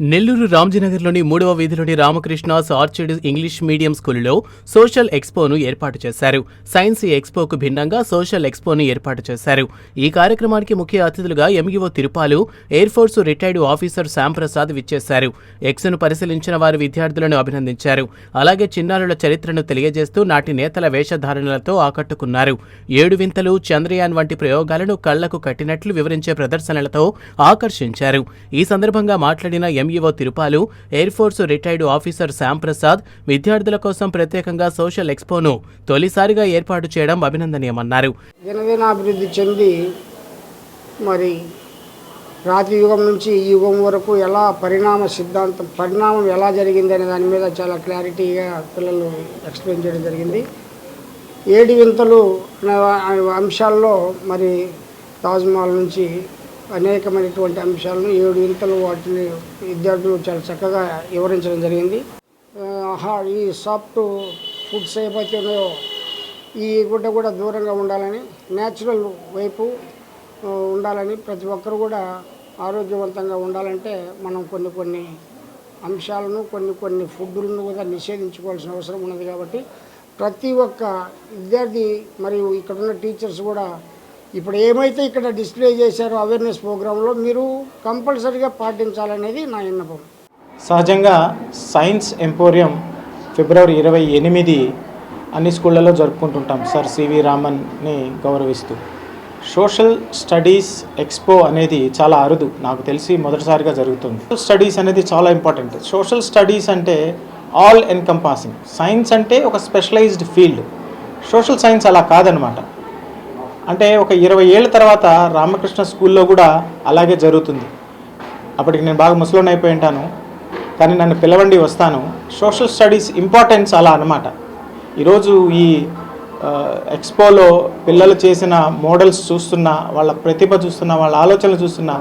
నెల్లూరు రామ్జీనగర్లోని మూడవ వీధిలోని రామకృష్ణాస్ ఆర్చిడ్ ఇంగ్లీష్ మీడియం స్కూలులో సోషల్ ఎక్స్పోను ఏర్పాటు చేశారు. సైన్స్ ఎక్స్పోకు భిన్నంగా సోషల్ ఎక్స్పోను ఏర్పాటు చేశారు. ఈ కార్యక్రమానికి ముఖ్య అతిథులుగా MEO Tirupalu air force retired officer Shyamprasad విచ్చేశారు. ఎక్స్ను పరిశీలించిన వారు విద్యార్థులను అభినందించారు. అలాగే చిన్నారుల చరిత్రను తెలియజేస్తూ నాటి నేతల వేషధారణలతో ఆకట్టుకున్నారు. ఏడు వింతలు చంద్రయాన్ వంటి ప్రయోగాలను కళ్ళకు కట్టినట్లు వివరించే ప్రదర్శనలతో ఆకర్షించారు. ఈ సందర్భంగా మాట్లాడిన MEO Tirupalu air force retired officer Shyamprasad విద్యార్థుల కోసం ప్రత్యేకంగా సోషల్ ఎక్స్పోను తొలిసారిగా ఏర్పాటు చేయడం అభినందనీయమన్నారు. దినదినాభివృద్ధి చెంది మరి రాతి యుగం నుంచి ఈ యుగం వరకు ఎలా పరిణామ సిద్ధాంతం పరిణామం ఎలా జరిగింది అనే దాని మీద చాలా క్లారిటీగా పిల్లలు ఎక్స్ప్లెయిన్ చేయడం జరిగింది. ఏడు వింతలు అనే అంశాల్లో మరి తాజ్మహల్ నుంచి అనేకమైనటువంటి అంశాలను ఏడు వింతలు వాటిని విద్యార్థులు చాలా చక్కగా వివరించడం జరిగింది. ఆహా ఈ సాఫ్ట్ ఫుడ్స్ ఏవైతే ఉన్నాయో ఈ గుడ్డ కూడా దూరంగా ఉండాలని న్యాచురల్ వైపు ఉండాలని ప్రతి ఒక్కరు కూడా ఆరోగ్యవంతంగా ఉండాలంటే మనం కొన్ని కొన్ని అంశాలను కొన్ని కొన్ని ఫుడ్లను కూడా నిషేధించుకోవాల్సిన అవసరం ఉన్నది కాబట్టి ప్రతి ఒక్క విద్యార్థి మరియు ఇక్కడ ఉన్న టీచర్స్ కూడా ఇప్పుడు ఏమైతే ఇక్కడ డిస్ప్లే చేశారో అవేర్నెస్ ప్రోగ్రాంలో మీరు కంపల్సరీగా పాటించాలనేది నా విన్నపం. సహజంగా సైన్స్ ఎంపోరియం ఫిబ్రవరి ఇరవై ఎనిమిది అన్ని స్కూళ్ళలో జరుపుకుంటుంటాం సార్ సివి రామన్ని గౌరవిస్తూ. సోషల్ స్టడీస్ ఎక్స్పో అనేది చాలా అరుదు నాకు తెలిసి మొదటిసారిగా జరుగుతుంది. స్టడీస్ అనేది చాలా ఇంపార్టెంట్ సోషల్ స్టడీస్ అంటే ఆల్ ఎన్కంపాసింగ్ సైన్స్ అంటే ఒక స్పెషలైజ్డ్ ఫీల్డ్ సోషల్ సైన్స్ అలా కాదనమాట. అంటే ఒక ఇరవై ఏళ్ళ తర్వాత రామకృష్ణ స్కూల్లో కూడా అలాగే జరుగుతుంది. అప్పటికి నేను బాగా ముసలోని అయిపోయి ఉంటాను కానీ నన్ను పిలవండి వస్తాను. సోషల్ స్టడీస్ ఇంపార్టెన్స్ అలా అనమాట ఈరోజు ఈ ఎక్స్పోలో పిల్లలు చేసిన మోడల్స్ చూస్తున్నా వాళ్ళ ప్రతిభ చూస్తున్నా వాళ్ళ ఆలోచనలు చూస్తున్నా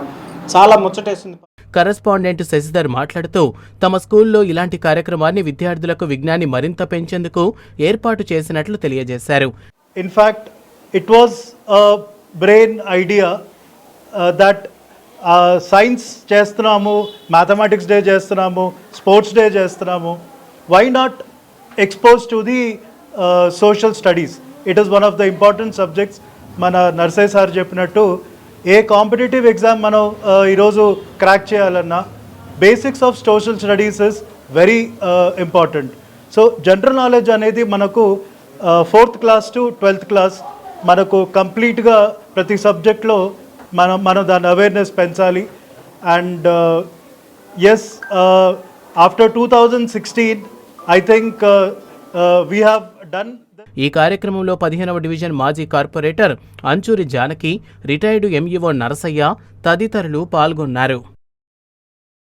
చాలా ముచ్చటేస్తుంది కరస్పాండెంట్ శశిధర్ మాట్లాడుతూ తమ స్కూల్లో ఇలాంటి కార్యక్రమాన్ని విద్యార్థులకు విజ్ఞాన్ని మరింత పెంచేందుకు ఏర్పాటు చేసినట్లు తెలియజేశారు. Fact, it was a brain idea uh, that uh, science చేస్తున్నాము మ్యాథమెటిక్స్ డే చేస్తున్నాము స్పోర్ట్స్ డే చేస్తున్నాము. Why not expose to the social studies it is one of the important subjects మన నర్సయ్య సార్ చెప్పినట్టు ఏ కాంపిటేటివ్ ఎగ్జామ్ మనం uh, ఈరోజు crack చేయాలన్నా basics of social studies is very important so general knowledge అనేది మనకు fourth class to twelfth class మనకు కంప్లీట్గా ప్రతి సబ్జెక్ట్లో మనం మనం దాని అవేర్నెస్ పెంచాలి. And as after two thousand sixteen I think we have done ఈ కార్యక్రమంలో పదిహేనవ డివిజన్ మాజీ corporator Anchuri Janaki retired MEO Narasaiah తదితరులు పాల్గొన్నారు.